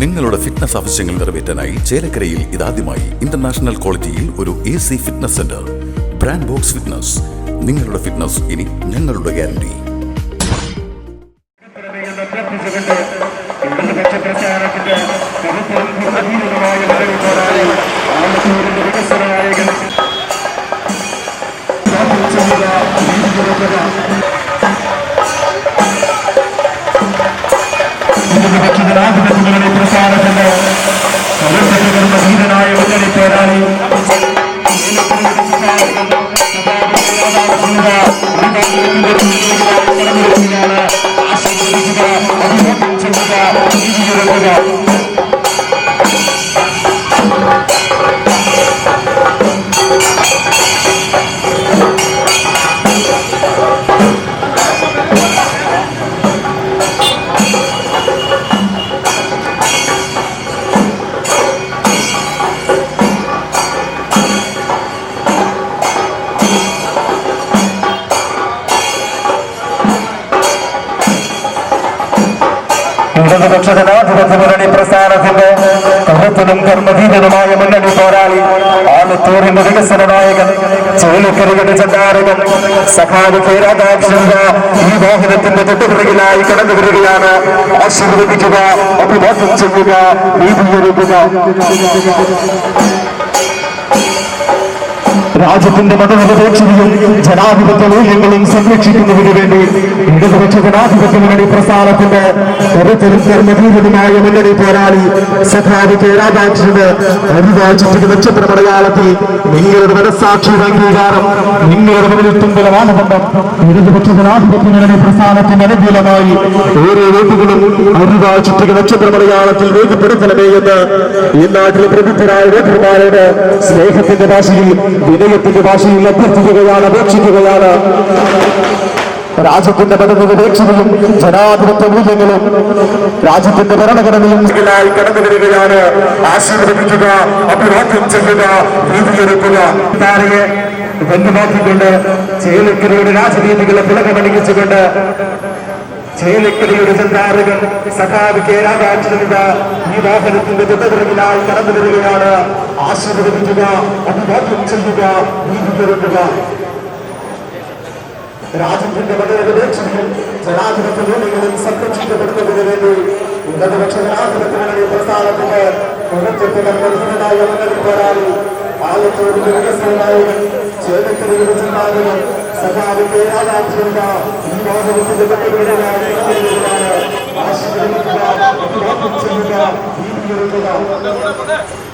നിങ്ങളുടെ ഫിറ്റ്നസ് ആവശ്യങ്ങൾ നിറവേറ്റാനായി ചേലക്കരയിൽ ഇതാദ്യമായി ഇന്റർനാഷണൽ ക്വാളിറ്റിയിൽ ഒരു A C fitness centre brand box fitness നിങ്ങളുടെ ഫിറ്റ്നസ് ഇനി ഞങ്ങളുടെ ഗ്യാരണ്ടി ഇടതുപക്ഷ ജനാധിപത്യ മുന്നണി പ്രസ്ഥാനത്തിന്റെ കരുത്തനും കർമ്മധീരനുമായ മുന്നണി പോരാളി ആലത്തൂരിന്റെ വികസന നായകൻ ചേലക്കരയുടെ ചണ്ടാരകൻ സഖാവ് രാധാകൃഷ്ണന്റെ ഈ വാഹനത്തിന്റെ തൊട്ടുപിറകിലായി കടന്നു വരികയാണ്. ആശീർവദിക്കുക അഭിവാദം ചെയ്യുക നീതിയൊരുക്കുക രാജ്യത്തിന്റെ മതനിരപേക്ഷതയും ജനാധിപത്യ മൂല്യങ്ങളും സംരക്ഷിക്കുന്നതിന് വേണ്ടി ഇടതുപക്ഷ ജനാധിപത്യ മുന്നണി പ്രസ്ഥാനത്തിന്റെ കർമ്മധീരനുമായ മുന്നണി പോരാളി സഖാവ് കെ രാധാകൃഷ്ണന് അരുതാഴ്ചയുടെ നക്ഷത്ര മലയാളത്തിൽ നിങ്ങളുടെ മനസ്സാക്ഷിയുടെ അംഗീകാരം നിങ്ങളുടെ മുന്നിൽ തുമ്പല ഇടതുപക്ഷ ജനാധിപത്യ മുന്നണി പ്രസ്ഥാനത്തിന് അനുകൂലമായി ഓരോ വോട്ടുകളും അരുതാഴ്ചയുടെ നക്ഷത്ര മലയാളത്തിൽ രേഖപ്പെടുത്തണമേ എന്ന് ഈ നാട്ടിലെ പ്രബുദ്ധരായ വോട്ടർമാരോട് സ്നേഹത്തിന്റെ ഭാഷയിൽ വിനയത്തിന്റെ ഭാഷയിൽ അഭ്യർത്ഥിക്കുകയാണ് അപേക്ഷിക്കുകയാണ്. രാജ്യത്തിന്റെ ഭരണനിരപേക്ഷതയും ജനാധിപത്യ മൂല്യങ്ങളും രാജ്യത്തിന്റെ ഭരണഘടനയും കടന്നു ആശീർവദിക്കുക അഭിവാദ്യം ചെയ്യുക ബന്ധമാക്കിക്കൊണ്ട് ചേലക്കരയുടെ രാജനീതികളെ പുളകമണിയിച്ചുകൊണ്ട് ചേലക്കരയുടെ ചന്താരകൻ സഖാവ് കേരാകാക്ഷരത ഈ വാഹനത്തിന്റെ തൊട്ടപിറകിലായി കടന്നു വരികയാണ്. ആശീർവദിക്കുക അഭിവാദ്യം ചെയ്യുക നീതി തരുക രാജ്യത്തിന്റെ മതനിരപേക്ഷതയും ജനാധിപത്യ മൂല്യങ്ങളിൽ സംരക്ഷിക്കപ്പെടുന്നതിന് വേണ്ടി ഇടതുപക്ഷ ജനാധിപത്യങ്ങളുടെ പ്രസ്ഥാനത്തിന്റെ പ്രവർത്തനത്തെ കർമ്മനായ മുന്നണി പോരാളി ആലത്തോടിന്റെ ചേലക്കരയുടെ ചന്താരകൻ സഖാവ് കേരാകാക്ഷരത ഈ വരികയാണ് ആശീർവദിക്കുക അഭിവാദ്യം ചെയ്യുക നീതി തരുക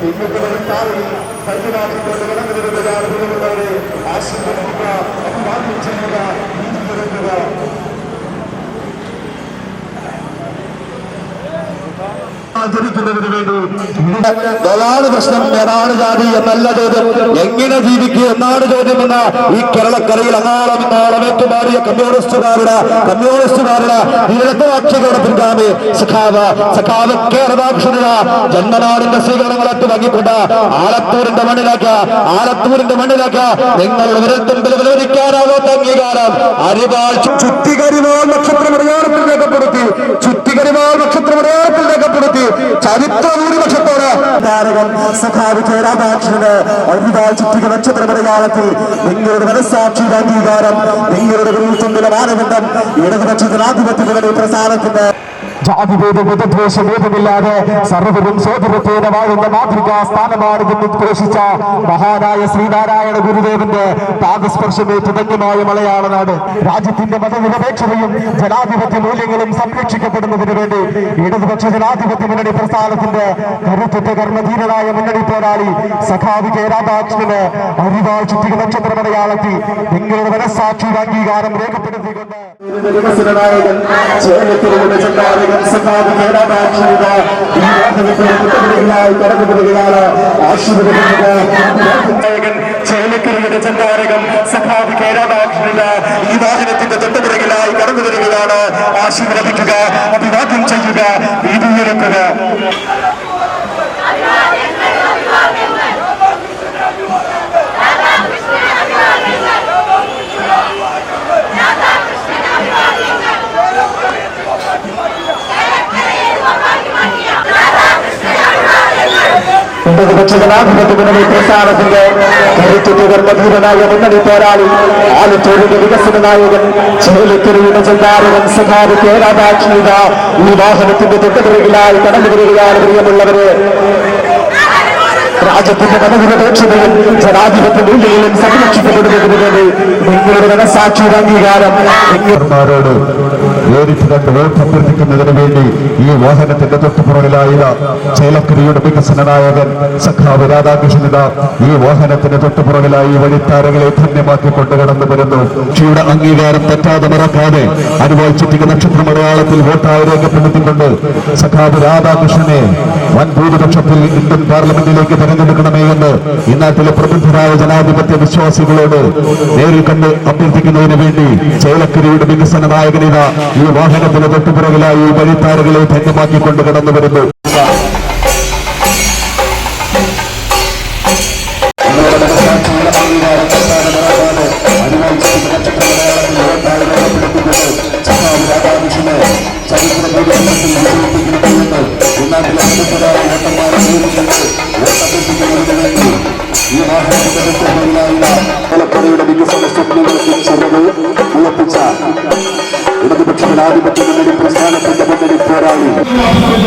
ഇന്നത്തെ വനത്താറിൽ ഭദ്രമാക്കിക്കൊണ്ട് കടന്നു വരുന്നതാണ് പ്രിയമുള്ളവരെ ആശീർവദിക്കുക അഭിവാദ്യം ചെയ്യുക നീതി തരുക ആചരിക്കുന്നതിന് വേണ്ടി അതാണ് പ്രശ്നം. ഏതാണ് ജാതി എന്നല്ല ചോദ്യം. എങ്ങനെ ജീവിക്കുക എന്നാണ് ചോദ്യം എന്ന ഈ കേരളക്കരയിൽ അങ്ങാളം നാളമേറ്റു ഏറ്റുമാറിയ കമ്മ്യൂണിസ്റ്റുകാരുടെ കമ്മ്യൂണിസ്റ്റുകാരുടെ ഇടതുവാക്ഷികളുടെ പിൻഗാമി സഖാവ് സഖാവ് കേരളാക്ഷര ജന്മനാടിന്റെ സ്വീകരണങ്ങളൊക്കെ വാങ്ങിക്കൊണ്ട് ആലത്തൂരിന്റെ മണ്ണിലേക്ക് ആലത്തൂരിന്റെ മണ്ണിലേക്ക് നിങ്ങളുടെ വിരൽത്തുമ്പിൽ വിലവരിക്കാനാവാത്ത അംഗീകാരം അരിവാൾ ചുറ്റികരിവാൾ നക്ഷത്രം അടയാളത്തിൽ രേഖപ്പെടുത്തി ചുറ്റികരിവാൾ നക്ഷത്രം അടയാളത്തിൽ രേഖപ്പെടുത്തി ചരിത്ര ഭൂരിപക്ഷത്തോട് നിങ്ങളുടെ മനസ്സാക്ഷിയുടെ അംഗീകാരം നിങ്ങളുടെ വിരുത്തുമ്പിലെ മാനദണ്ഡം ഇടതുപക്ഷ ജനാധിപത്യ പ്രസാദത്തിന്റെ ജാതിഭേദ മതദ്വേഷഭേദമില്ലാതെ സർവരും സോദരത്തേന വാഴുന്ന മാതൃകാ സ്ഥാനമാണിതെന്ന് ഉദ്ഘോഷിച്ച മഹാനായ ശ്രീനാരായണ ഗുരുദേവന്റെ പാദസ്പർശമേറ്റ് ധന്യമായ മലയാള നാട്. രാജ്യത്തിന്റെ മതനിരപേക്ഷതയും ജനാധിപത്യ മൂല്യങ്ങളും സംരക്ഷിക്കപ്പെടുന്നതിന് വേണ്ടി ഇടതുപക്ഷ ജനാധിപത്യ മുന്നണി പ്രസ്ഥാനത്തിന്റെ കരുത്തുറ്റ കർമ്മധീരനായ മുന്നണി പോരാളി സഖാവി കെ രാധാകൃഷ്ണന് അരിവാൾ ചുറ്റിക നക്ഷത്ര മലയാളത്തിൽ നിങ്ങളുടെ മനസ്സാക്ഷിയുടെ അംഗീകാരം രേഖപ്പെടുത്തിക്കൊണ്ട് വികസനനായകൻ ചേലത്തിലൂടെ ചണ്ടാരകൻ സഖാവ് കേരളാക്ഷരിക ഈ വാഹനത്തിന്റെ മുത്തപിടികളായി കടന്നു വരികയാണ് ആശീർവദിക്കുക നായകൻ ചേലക്കരയുടെ ചണ്ടാരകൻ സഖാവ് കേരളാക്ഷരിക ഈ വാഹനത്തിന്റെ തൊട്ടുപിറകിലായി കടന്നു വരികയാണ് ആശീർവദിക്കുക അഭിവാദ്യം ചെയ്യുക വീതിയെടുക്കുക ഇടതുപക്ഷ ജനാധിപത്യ മുന്നണി പ്രസ്ഥാനത്തിന്റെ കരുത്തുറ്റ കർമ്മധീരനായ മുന്നണി പോരാളി ആലത്തൂരിന്റെ വികസന നായകൻ ചേലത്തുരുവിന്റെ ചെന്താരകൻ സഖാവ് കേരളാക്ഷണിക ഈ വാഹനത്തിന്റെ തൊട്ടുപിറകിലായി കടന്നു വരികയാണ് പ്രിയമുള്ളവരെ. രാജ്യത്തിന്റെ മനോഹരപേക്ഷതയും ജനാധിപത്യ മൂല്യങ്ങളും സംരക്ഷിക്കപ്പെടുന്നതിന് വേണ്ടി നിങ്ങളുടെ മനസാക്ഷിയുടെ അംഗീകാരം. നേരിട്ട് വോട്ട് അഭ്യർത്ഥിക്കുന്നതിന് വേണ്ടി ഈ വാഹനത്തിന്റെ തൊട്ടുപുറകിലായ ചേലക്കരയുടെ വികസന സഖാവ് രാധാകൃഷ്ണനിത ഈ വാഹനത്തിന്റെ തൊട്ടുപുറകിലായി വഴിത്താരകളെ ധന്യമാക്കിക്കൊണ്ട് കടന്നു വരുന്നു. കക്ഷിയുടെ അംഗീകാരം തെറ്റാതെ മറക്കാതെ അനുഭവിച്ചിട്ടിക നക്ഷത്ര മലയാളത്തിൽ വോട്ടായി രേഖപ്പെടുത്തിക്കൊണ്ട് സഖാവ് രാധാകൃഷ്ണനെ വൻ ഭൂരിപക്ഷത്തിൽ ഇന്ത്യൻ പാർലമെന്റിലേക്ക് തെരഞ്ഞെടുക്കണമേ എന്ന് ഇന്നാട്ടിലെ പ്രബുദ്ധരായ ജനാധിപത്യ വിശ്വാസികളോട് നേരിൽ കണ്ട് അഭ്യർത്ഥിക്കുന്നതിന് വേണ്ടി ചേലക്കരയുടെ വികസന നായകനിത ഈ വാഹനത്തിന് തൊട്ടുപിറകിലായി ഈ വഴിത്താരകളെ ധന്യമാക്കിക്കൊണ്ട് കടന്നു വരുന്നു ജനാധിപത്യ മുന്നണി പ്രസ്ഥാനത്തിന്റെ മുന്നണി പോരാളി അന്നത്തെ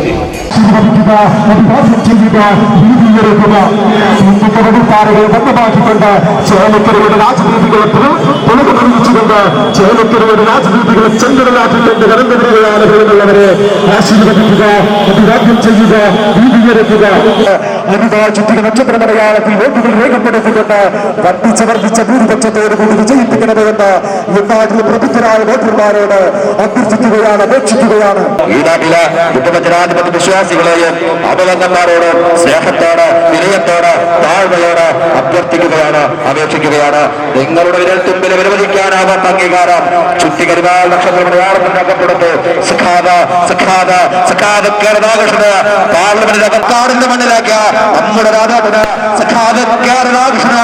ഇടതുപക്ഷ ജനാധിപത്യത്തിന്റെ ഉറപ്പാണി കേരളാക്ഷര അഭിമാനിച്ച നക്ഷത്ര മലയാളത്തിൽ കേട്ടുകൾ രംഗത്തിലെത്തി സ്വീകരിക്കുക അഭിവാദ്യം ചെയ്യുക നീതീകരിക്കുക. ഇന്ത്യയുടെ വഴിത്താരകളെ ബന്ധമാക്കിക്കൊണ്ട് ചേലക്കരയുടെ രാജനീതികളെ പുനർനിർമ്മിച്ചുകൊണ്ട് ചേലക്കരയുടെ രാജനീതികളെ ചെങ്കടലാക്കിക്കൊണ്ട് കടന്നു വരികയാണ് പ്രിയമുള്ളവരെ ആശീർവദിക്കുക അഭിവാദ്യം ചെയ്യുക നീതീകരിക്കുക അനുവാചിക്കുക നക്ഷത്ര മലയാളത്തിൽ വോട്ടുകൾ രേഖപ്പെടുത്തിക്കൊണ്ട് വർദ്ധിച്ച വർദ്ധിച്ച ഭൂരിപക്ഷത്തോട് കൂടി വിജയിപ്പിക്കണമെന്ന് ഈ നാട്ടിലെ പ്രബുദ്ധരായ വോട്ടർമാരോട് അഭ്യർത്ഥിക്കുകയാണ് അപേക്ഷിക്കുകയാണ്. ഈ നാട്ടിലെ കുടുംബജനാധിപത്യ വിശ്വാസികളെയും അപലംഗന്മാരോട് സ്നേഹത്തോട് വിനയത്തോട് താഴ്മയോട് അഭ്യർത്ഥിക്കുകയാണ് അപേക്ഷിക്കുകയാണ്. നിങ്ങളുടെ വിരൽത്തുമ്പിൽ വിലമതിക്കാനാവാത്ത അംഗീകാരം ചുറ്റികരുവാൾ നക്ഷത്ര മലയാളത്തിനകപ്പെടുത്ത് സഖാദ സഖാദ സഖാദ കേരളാകൃഷ്ണ പാർലമെന്റ് അകത്താടിന്റെ മണ്ണിലാക്കിയ നമ്മുടെ രാധാപുര സഖാദ കേരളാകൃഷ്ണ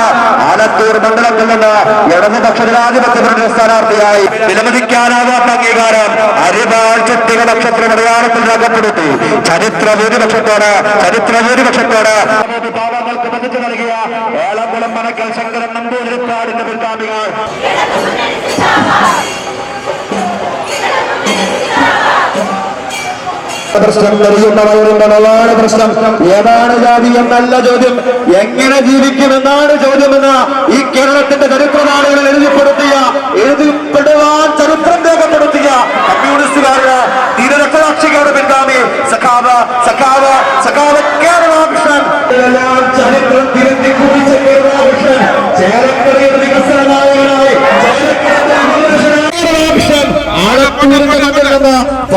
ആലത്തൂർ മണ്ഡലത്തിൽ നിന്ന് ഇടതുപക്ഷ ജനാധിപത്യ സ്ഥാനാർത്ഥിയായി വിലമതിക്കാനാവാത്ത അംഗീകാരം അരിവാൾ ചുറ്റിക നക്ഷത്ര മലയാളത്തിൽ രേഖപ്പെടുത്തി. ചരിത്ര ഭൂരിപക്ഷത്തോട് ചരിത്ര ഭൂരിപക്ഷത്തോട് നൽകിയ ഏളംകുളം മനക്കൽ ശങ്കരൻ നമ്പൂതിരിപ്പാടിന്റെ പിൻഗാമികൾ. പ്രശ്നം നെറിയുന്നവരുടെ നല്ലതാണ് പ്രശ്നം. ഏതാണ് ജാതി എന്നല്ല ചോദ്യം. എങ്ങനെ ജീവിക്കുമെന്നാണ് ചോദ്യമെന്ന് ഈ കേരളത്തിന്റെ ചരിത്രനാളുകളിൽ എഴുതിപ്പെടുത്തിയ എഴുതിപ്പെടുവാൻ ചരിത്രം രേഖപ്പെടുത്തിയ കമ്മ്യൂണിസ്റ്റുകാരുടെ തീരരക്ഷാക്ഷികളുടെ പിൻഗാമി സഖാവ സഖാവ സഖാവ കേരളാകൃഷ്ണൻ എല്ലാം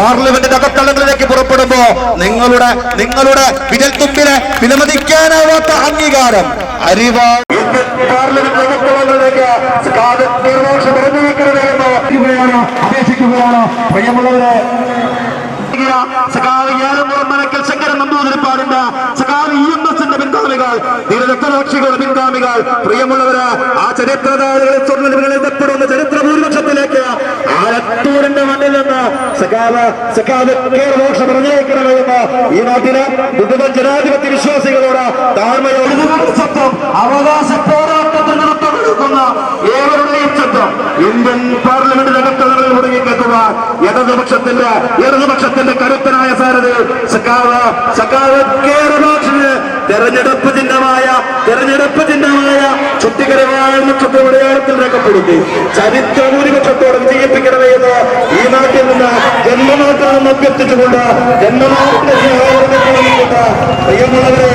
പാർലമെന്റിന്റെ അകത്തളങ്ങളിലേക്ക് പുറപ്പെടുമ്പോ നിങ്ങളുടെ നിങ്ങളുടെ വിരൽ തുമ്പിലെ വിലമതിക്കാനാവാത്ത അംഗീകാരം. അരിവാ അപേക്ഷിക്കുകയാണ്. അപേക്ഷിക്കുകയാണ് ഏലമുറം മനക്കൽ ശങ്കരൻ നമ്പൂതിരിപ്പാടുണ്ട് സഖാവ് ഇ എം എസിന്റെ പിൻഗാമികൾ തീരരക്തസാക്ഷികളുടെ പിൻഗാമികൾ പ്രിയമുള്ളവര് ആ ചരിത്രധാരകളെ സ്വർണ എത്തപ്പെടുന്ന ചരിത്ര ഭൂരിപക്ഷത്തിലേക്ക് ആലത്തൂരിന്റെ മണ്ണിൽ നിന്ന് സഖാവ് സഖാവ് കേരളോക്ഷ പറഞ്ഞേക്കണമെന്ന് ഈ നാട്ടിലെ വിവിധ ജനാധിപത്യ വിശ്വാസികളോട് താഴ്മയോട് ശബ്ദം അവകാശ പോരാട്ടത്തിൽ നടത്തുന്ന ഏവരുടെയും ശബ്ദം ഇന്ത്യൻ പാർലമെന്റിനകത്ത് മുടങ്ങിക്കെത്തുക ഇടതുപക്ഷത്തിന്റെ ഇടതുപക്ഷത്തിന്റെ കരുത്തനായ സാരഥി സഖാവ് സഖാവ് കേരളാക്ഷന് തെരഞ്ഞെടുപ്പ് ചിഹ്നമായ തെരഞ്ഞെടുപ്പ് ചിഹ്നമായ ചുറ്റികരമായ നക്ഷത്ര മലയാളത്തിൽ രേഖപ്പെടുത്തി ചരിത്ര ഭൂരിപക്ഷത്തോടെ വിജയിപ്പിക്കണമേ എന്ന് ഈ നാട്ടിൽ നിന്ന് ജന്മനാട്ടാണെന്ന് അഭ്യർത്ഥിച്ചുകൊണ്ട് ജന്മനാട്ടിന്റെ പ്രിയമുള്ളവരെ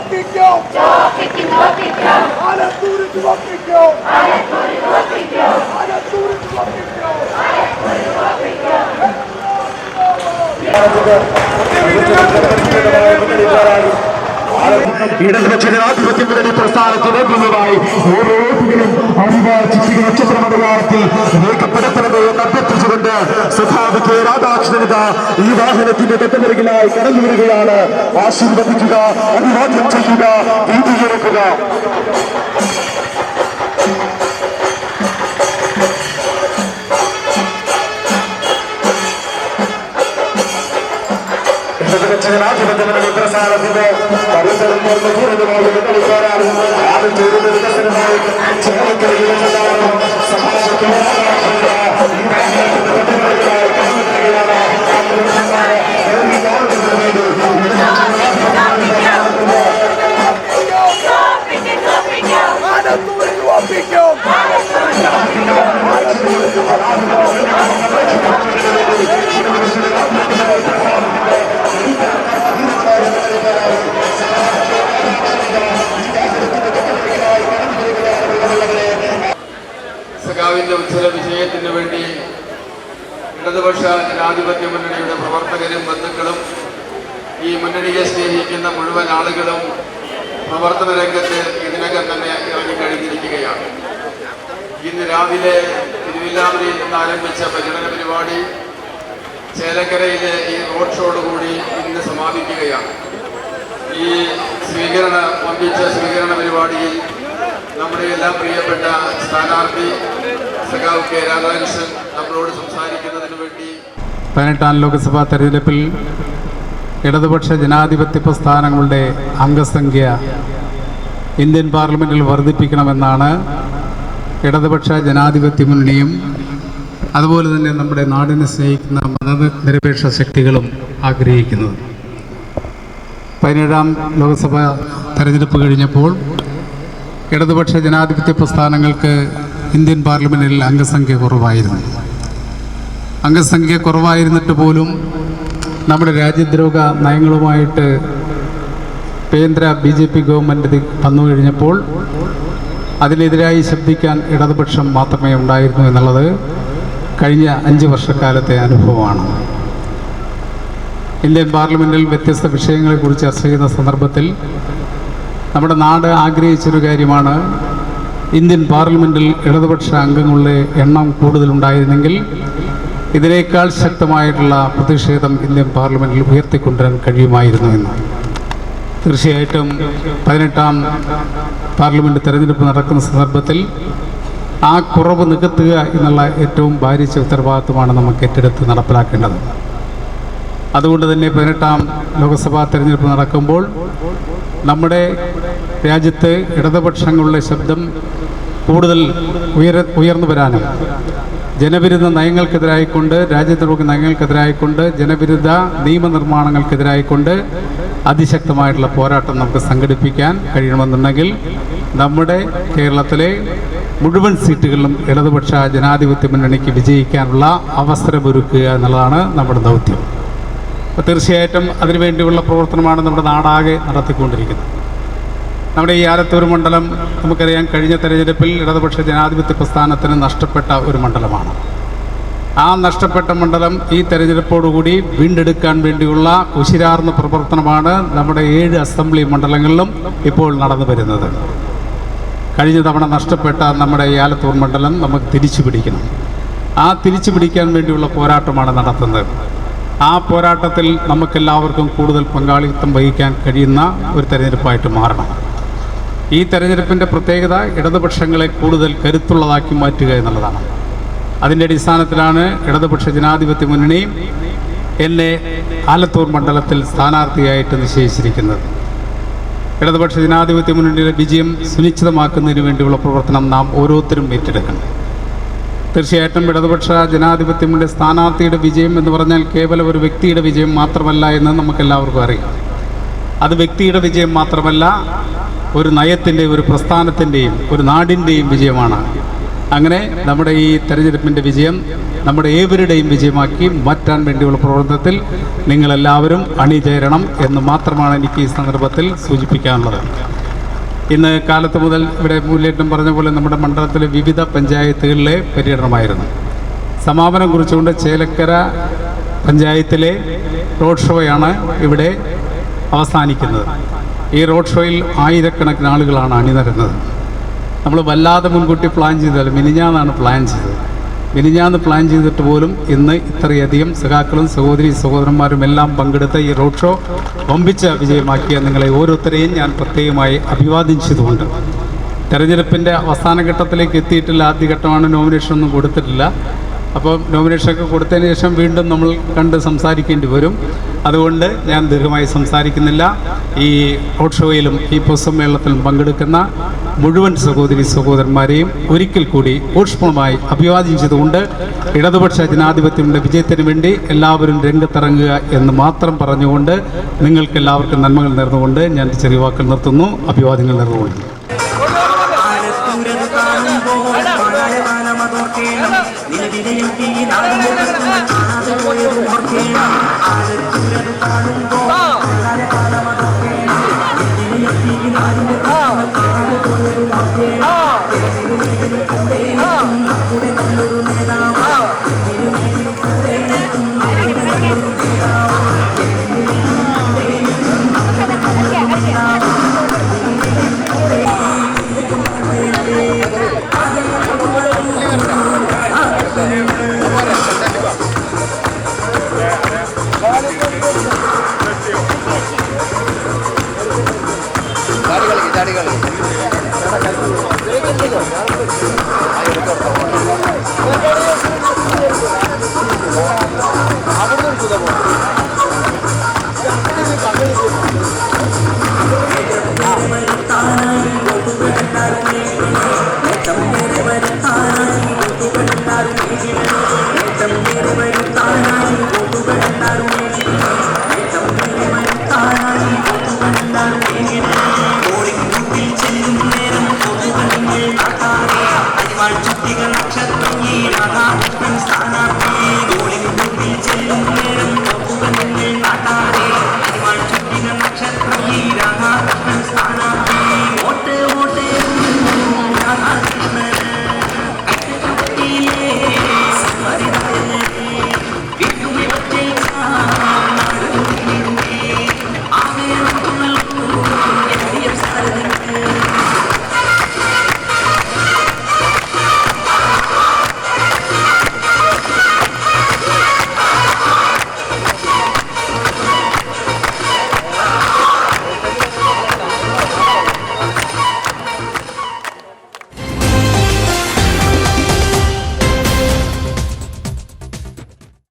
Africão! Choque no Africão! Aratura do Africão! Aratura do Africão! Aratura do Africão! Aratura do Africão! Aratura do Africão! ഇടതുപക്ഷ ജനാധിപത്യ മുന്നണി പ്രസ്ഥാനത്തിന് മുന്നിലായി ഓരോരുത്തരും അവിഭാജിച്ച് നക്ഷത്രമധികാരത്തിൽ രേഖപ്പെടുത്തണമേ എന്ന് അഭ്യർത്ഥിച്ചുകൊണ്ട് സഖാവ് കെ രാധാകൃഷ്ണനിത ഈ വാഹനത്തിന്റെ തൊട്ടുപിറകിലായി കടന്നു വരികയാണ് ആശീർവദിക്കുക അഭിവാദ്യം ചെയ്യുക ഭീതിയിറക്കുക ഇടതുപക്ഷ ജനാധിപത്യ മുന്നണി പ്രസ്ഥാനത്തിന്റെ പരിസരം നിർമ്മിക്കുന്നതുമായി മുന്നണിക്കാരാണ് ആദ്യം ചെയ്തത് വികസനമായി ചേർക്കലിൽ നിന്നാണ് സമാജത്തിൽ സഖാവിന്റെ മുഴുവൻ ആളുകളും പ്രവർത്തന രംഗത്ത് ഇതിനകം തന്നെ ഇറങ്ങിക്കഴിഞ്ഞിരിക്കുകയാണ്. ഇന്ന് രാവിലെ തിരുവില്ലാമലയിൽ നിന്ന് ആരംഭിച്ച പര്യടന പരിപാടി ചേലക്കരയിലെ ഈ റോഡ് ഷോയോടുകൂടി ഇന്ന് സമാപിക്കുകയാണ്. ഈ സ്വീകരണ പമ്പിച്ച സ്വീകരണ പരിപാടിയിൽ നമ്മുടെ എല്ലാം പ്രിയപ്പെട്ട സ്ഥാനാർത്ഥി സഖാവ് കെ രാധാകൃഷ്ണൻ നമ്മളോട് സംസാരിക്കുന്നതിന് വേണ്ടി പതിനെട്ടാം ലോക്സഭാ തെരഞ്ഞെടുപ്പിൽ ഇടതുപക്ഷ ജനാധിപത്യ പ്രസ്ഥാനങ്ങളുടെ അംഗസംഖ്യ ഇന്ത്യൻ പാർലമെന്റിൽ വർദ്ധിപ്പിക്കണമെന്നാണ് ഇടതുപക്ഷ ജനാധിപത്യ മുന്നണിയും അതുപോലെ തന്നെ നമ്മുടെ നാടിനെ സ്നേഹിക്കുന്ന മതനിരപേക്ഷ ശക്തികളും ആഗ്രഹിക്കുന്നത്. പതിനേഴാം ലോക്സഭാ തെരഞ്ഞെടുപ്പ് കഴിഞ്ഞപ്പോൾ ഇടതുപക്ഷ ജനാധിപത്യ പ്രസ്ഥാനങ്ങൾക്ക് ഇന്ത്യൻ പാർലമെന്റിൽ അംഗസംഖ്യ കുറവായിരുന്നു. അംഗസംഖ്യ കുറവായിരുന്നിട്ട് പോലും നമ്മുടെ രാജ്യദ്രോഹ നയങ്ങളുമായിട്ട് കേന്ദ്ര ബി ജെ പി ഗവൺമെന്റ് വന്നു കഴിഞ്ഞപ്പോൾ അതിനെതിരായി ശബ്ദിക്കാൻ ഇടതുപക്ഷം മാത്രമേ ഉണ്ടായിരുന്നു എന്നുള്ളത് കഴിഞ്ഞ അഞ്ച് വർഷക്കാലത്തെ അനുഭവമാണ്. ഇന്ത്യൻ പാർലമെന്റിൽ വ്യത്യസ്ത വിഷയങ്ങളെക്കുറിച്ച് ചർച്ച ചെയ്യുന്ന സന്ദർഭത്തിൽ നമ്മുടെ നാട് ആഗ്രഹിച്ചൊരു കാര്യമാണ് ഇന്ത്യൻ പാർലമെന്റിൽ ഇടതുപക്ഷ അംഗങ്ങളുടെ എണ്ണം കൂടുതലുണ്ടായിരുന്നെങ്കിൽ ഇതിനേക്കാൾ ശക്തമായിട്ടുള്ള പ്രതിഷേധം ഇന്ത്യൻ പാർലമെന്റിൽ ഉയർത്തിക്കൊണ്ടുവരാൻ കഴിയുമായിരുന്നു എന്ന്. തീർച്ചയായിട്ടും പതിനെട്ടാം പാർലമെന്റ് തെരഞ്ഞെടുപ്പ് നടക്കുന്ന സന്ദർഭത്തിൽ ആ കുറവ് നികത്തുക എന്നുള്ള ഏറ്റവും ഭാരിച്ച ഉത്തരവാദിത്വമാണ് നമുക്ക് ഏറ്റെടുത്ത് നടപ്പിലാക്കേണ്ടത്. അതുകൊണ്ട് തന്നെ പതിനെട്ടാം ലോക്സഭാ തെരഞ്ഞെടുപ്പ് നടക്കുമ്പോൾ നമ്മുടെ രാജ്യത്ത് ഇടതുപക്ഷങ്ങളുടെ ശബ്ദം കൂടുതൽ ഉയര ഉയർന്നു വരാനും ജനവിരുദ്ധ നയങ്ങൾക്കെതിരായിക്കൊണ്ട് രാജ്യദ്രോഹ നയങ്ങൾക്കെതിരായിക്കൊണ്ട് ജനവിരുദ്ധ നിയമനിർമ്മാണങ്ങൾക്കെതിരായിക്കൊണ്ട് അതിശക്തമായിട്ടുള്ള പോരാട്ടം നമുക്ക് സംഘടിപ്പിക്കാൻ കഴിയണമെന്നുണ്ടെങ്കിൽ നമ്മുടെ കേരളത്തിലെ മുഴുവൻ സീറ്റുകളിലും ഇടതുപക്ഷ ജനാധിപത്യ മുന്നണിക്ക് വിജയിക്കാനുള്ള അവസരമൊരുക്കുക എന്നുള്ളതാണ് നമ്മുടെ ദൗത്യം. അപ്പോൾ തീർച്ചയായിട്ടും അതിനുവേണ്ടിയുള്ള പ്രവർത്തനമാണ് നമ്മുടെ നാടാകെ നടത്തിക്കൊണ്ടിരിക്കുന്നത്. നമ്മുടെ ഈ ആലത്തൂർ മണ്ഡലം നമുക്കറിയാം കഴിഞ്ഞ തെരഞ്ഞെടുപ്പിൽ ഇടതുപക്ഷ ജനാധിപത്യ പ്രസ്ഥാനത്തിന് നഷ്ടപ്പെട്ട ഒരു മണ്ഡലമാണ്. ആ നഷ്ടപ്പെട്ട മണ്ഡലം ഈ തെരഞ്ഞെടുപ്പോടുകൂടി വീണ്ടെടുക്കാൻ വേണ്ടിയുള്ള ഉശിരാർന്ന പ്രവർത്തനമാണ് നമ്മുടെ ഏഴ് അസംബ്ലി മണ്ഡലങ്ങളിലും ഇപ്പോൾ നടന്നു വരുന്നത്. കഴിഞ്ഞ തവണ നഷ്ടപ്പെട്ട നമ്മുടെ ഈ ആലത്തൂർ മണ്ഡലം നമുക്ക് തിരിച്ചു പിടിക്കണം. ആ തിരിച്ചു പിടിക്കാൻ വേണ്ടിയുള്ള പോരാട്ടമാണ് നടത്തുന്നത്. ആ പോരാട്ടത്തിൽ നമുക്കെല്ലാവർക്കും കൂടുതൽ പങ്കാളിത്തം വഹിക്കാൻ കഴിയുന്ന ഒരു തെരഞ്ഞെടുപ്പായിട്ട് മാറണം. ഈ തെരഞ്ഞെടുപ്പിന്റെ പ്രത്യേകത ഇടതുപക്ഷങ്ങളെ കൂടുതൽ കരുത്തുള്ളതാക്കി മാറ്റുക എന്നുള്ളതാണ്. അതിന്റെ അടിസ്ഥാനത്തിലാണ് ഇടതുപക്ഷ ജനാധിപത്യ മുന്നണിയും എന്നെ ആലത്തൂർ മണ്ഡലത്തിൽ സ്ഥാനാർത്ഥിയായിട്ട് നിശ്ചയിച്ചിരിക്കുന്നത്. ഇടതുപക്ഷ ജനാധിപത്യ മുന്നണിയുടെ വിജയം സുനിശ്ചിതമാക്കുന്നതിന് വേണ്ടിയുള്ള പ്രവർത്തനം നാം ഓരോരുത്തരും ഏറ്റെടുക്കണം. തീർച്ചയായിട്ടും ഇടതുപക്ഷ ജനാധിപത്യ മുന്നണി സ്ഥാനാർത്ഥിയുടെ വിജയം എന്ന് പറഞ്ഞാൽ കേവലം ഒരു വ്യക്തിയുടെ വിജയം മാത്രമല്ല എന്ന് നമുക്കെല്ലാവർക്കും അറിയാം. അത് വ്യക്തിയുടെ വിജയം മാത്രമല്ല ഒരു നയത്തിന്റെ ഒരു പ്രസ്ഥാനത്തിന്റെയും ഒരു നാടിന്റെയും വിജയമാണ്. അങ്ങനെ നമ്മുടെ ഈ തെരഞ്ഞെടുപ്പിന്റെ വിജയം നമ്മുടെ ഏവരുടെയും വിജയമാക്കി മാറ്റാൻ വേണ്ടിയുള്ള പ്രവർത്തനത്തിൽ നിങ്ങളെല്ലാവരും അണിചേരണം എന്ന് മാത്രമാണ് എനിക്ക് ഈ സന്ദർഭത്തിൽ സൂചിപ്പിക്കാനുള്ളത്. ഇന്ന് കാലത്ത് മുതൽ ഇവിടെ മൂല്യേറ്റം പറഞ്ഞ പോലെ നമ്മുടെ മണ്ഡലത്തിലെ വിവിധ പഞ്ചായത്തുകളിലെ പര്യടനമായിരുന്നു. സമാപനം കുറിച്ചുകൊണ്ട് ചേലക്കര പഞ്ചായത്തിലെ റോഡ് ഷോയാണ് ഇവിടെ അവസാനിക്കുന്നത്. ഈ റോഡ് ഷോയിൽ ആയിരക്കണക്കിന് ആളുകളാണ് അണിനിരുന്നത്. നമ്മൾ വല്ലാതെ മുൻകൂട്ടി പ്ലാൻ ചെയ്താലും മിനിഞ്ഞാന്നാണ് പ്ലാൻ ചെയ്തത്. മിനിഞ്ഞാന്ന് പ്ലാൻ ചെയ്തിട്ട് പോലും ഇന്ന് ഇത്രയധികം സഖാക്കളും സഹോദരി സഹോദരന്മാരും എല്ലാം പങ്കെടുത്ത ഈ റോഡ് ഷോ വമ്പിച്ച വിജയമാക്കിയ നിങ്ങളെ ഓരോരുത്തരെയും ഞാൻ പ്രത്യേകമായി അഭിവാദ്യം ചെയ്തുകൊണ്ട്. തെരഞ്ഞെടുപ്പിന്റെ അവസാന ഘട്ടത്തിലേക്ക് എത്തിയിട്ടില്ല ആദ്യഘട്ടമാണ് നോമിനേഷൻ ഒന്നും കൊടുത്തിട്ടില്ല. അപ്പോൾ നോമിനേഷനൊക്കെ കൊടുത്തതിന് ശേഷം വീണ്ടും നമ്മൾ കണ്ട് സംസാരിക്കേണ്ടി വരും. അതുകൊണ്ട് ഞാൻ ദീർഘമായി സംസാരിക്കുന്നില്ല. ഈ റോഡ് ഷോയിലും ഈ പൊതുസമ്മേളനത്തിലും പങ്കെടുക്കുന്ന മുഴുവൻ സഹോദരി സഹോദരന്മാരെയും ഒരിക്കൽ കൂടി ഊഷ്മളമായി അഭിവാദ്യം ചെയ്തുകൊണ്ട് ഇടതുപക്ഷ ജനാധിപത്യത്തിന്റെ വിജയത്തിന് വേണ്ടി എല്ലാവരും രംഗത്തിറങ്ങുക എന്ന് മാത്രം പറഞ്ഞുകൊണ്ട് നിങ്ങൾക്ക് എല്ലാവർക്കും നന്മകൾ നേർന്നുകൊണ്ട് ഞാൻ ചെറിയ വാക്കുകൾ നിർത്തുന്നു. അഭിവാദ്യങ്ങൾ നേർന്നുകൊണ്ട്. தானாய் ஒப்பு பிறந்தாருமே